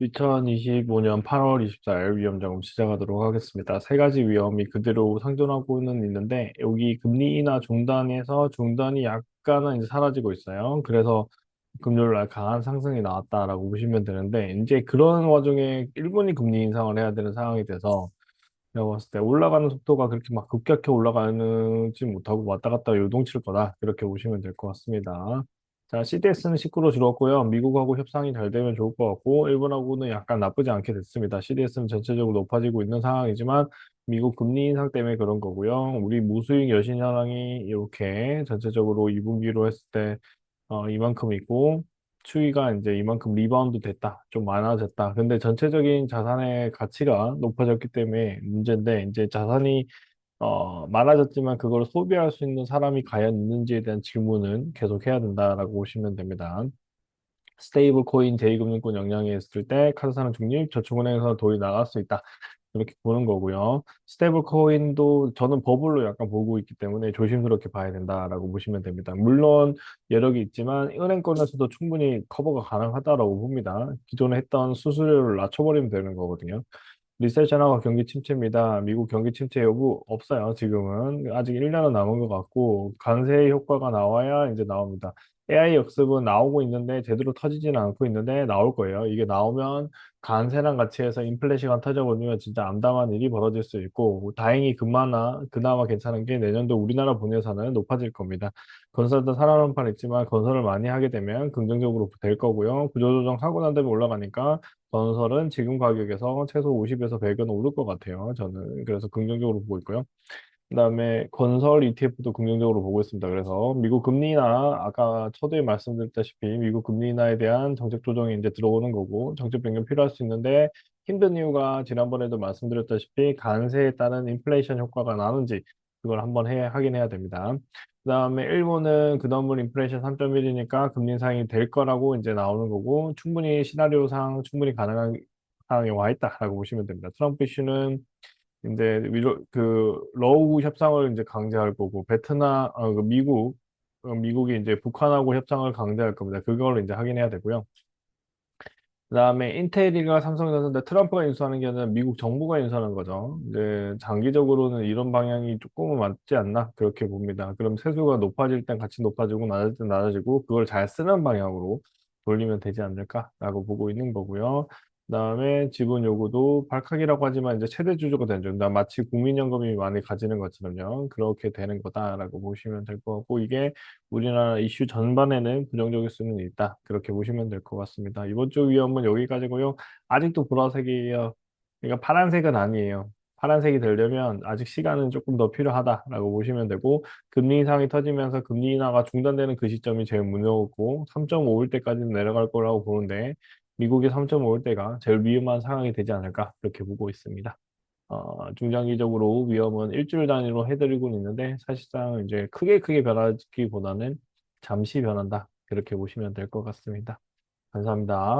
2025년 8월 24일 위험 점검 시작하도록 하겠습니다. 세 가지 위험이 그대로 상존하고는 있는데 여기 금리 인하 중단에서 중단이 약간은 이제 사라지고 있어요. 그래서 금요일 날 강한 상승이 나왔다라고 보시면 되는데 이제 그런 와중에 일본이 금리 인상을 해야 되는 상황이 돼서 내가 봤을 때 올라가는 속도가 그렇게 막 급격히 올라가지 못하고 왔다 갔다 요동칠 거다. 그렇게 보시면 될 것 같습니다. 자, CDS는 19로 줄었고요. 미국하고 협상이 잘 되면 좋을 것 같고, 일본하고는 약간 나쁘지 않게 됐습니다. CDS는 전체적으로 높아지고 있는 상황이지만, 미국 금리 인상 때문에 그런 거고요. 우리 무수익 여신 현황이 이렇게 전체적으로 2분기로 했을 때, 어, 이만큼 있고, 추이가 이제 이만큼 리바운드 됐다. 좀 많아졌다. 근데 전체적인 자산의 가치가 높아졌기 때문에 문제인데, 이제 자산이 어, 많아졌지만 그걸 소비할 수 있는 사람이 과연 있는지에 대한 질문은 계속 해야 된다라고 보시면 됩니다. 스테이블 코인 제2금융권 영향이 있을 때 카드사는 중립, 저축은행에서 돈이 나갈 수 있다. 이렇게 보는 거고요. 스테이블 코인도 저는 버블로 약간 보고 있기 때문에 조심스럽게 봐야 된다라고 보시면 됩니다. 물론 여력이 있지만 은행권에서도 충분히 커버가 가능하다라고 봅니다. 기존에 했던 수수료를 낮춰버리면 되는 거거든요. 리세션하고 경기 침체입니다. 미국 경기 침체 여부 없어요. 지금은 아직 1년은 남은 것 같고 관세 효과가 나와야 이제 나옵니다. AI 역습은 나오고 있는데 제대로 터지지는 않고 있는데 나올 거예요. 이게 나오면 관세랑 같이 해서 인플레이션가 터져버리면 진짜 암담한 일이 벌어질 수 있고 다행히 그나마 그나마 괜찮은 게 내년도 우리나라 본예산은 높아질 겁니다. 건설도 살아남은 판 있지만 건설을 많이 하게 되면 긍정적으로 될 거고요. 구조조정 하고 난 다음에 올라가니까 건설은 지금 가격에서 최소 50에서 100은 오를 것 같아요. 저는 그래서 긍정적으로 보고 있고요. 그다음에 건설 ETF도 긍정적으로 보고 있습니다. 그래서 미국 금리 인하 아까 초두에 말씀드렸다시피 미국 금리 인하에 대한 정책 조정이 이제 들어오는 거고 정책 변경 필요할 수 있는데 힘든 이유가 지난번에도 말씀드렸다시피 관세에 따른 인플레이션 효과가 나는지 그걸 한번 해 확인해야 됩니다. 그 다음에 일본은 그다음은 인플레이션 3.1이니까 금리 인상이 될 거라고 이제 나오는 거고 충분히 시나리오상 충분히 가능한 상황에 와 있다라고 보시면 됩니다. 트럼프 이슈는 이제 위로 그 러우 협상을 이제 강제할 거고 베트남 어, 그 미국 어, 미국이 이제 북한하고 협상을 강제할 겁니다. 그걸 이제 확인해야 되고요. 그다음에 인텔이가 나섰는데 트럼프가 인수하는 게 아니라 미국 정부가 인수하는 거죠. 이제 장기적으로는 이런 방향이 조금은 맞지 않나 그렇게 봅니다. 그럼 세수가 높아질 땐 같이 높아지고 낮아질 땐 낮아지고 그걸 잘 쓰는 방향으로 돌리면 되지 않을까라고 보고 있는 거고요. 그다음에 지분 요구도 발칵이라고 하지만 이제 최대 주주가 되죠. 나 마치 국민연금이 많이 가지는 것처럼요. 그렇게 되는 거다라고 보시면 될 것 같고 이게 우리나라 이슈 전반에는 부정적일 수는 있다. 그렇게 보시면 될 것 같습니다. 이번 주 위험은 여기까지고요. 아직도 보라색이에요. 그러니까 파란색은 아니에요. 파란색이 되려면 아직 시간은 조금 더 필요하다라고 보시면 되고 금리 인상이 터지면서 금리 인하가 중단되는 그 시점이 제일 무너웠고 3.5일 때까지는 내려갈 거라고 보는데 미국이 3.5일 때가 제일 위험한 상황이 되지 않을까 그렇게 보고 있습니다. 어, 중장기적으로 위험은 일주일 단위로 해드리고 있는데 사실상 이제 크게 크게 변하기보다는 잠시 변한다 그렇게 보시면 될 것 같습니다. 감사합니다.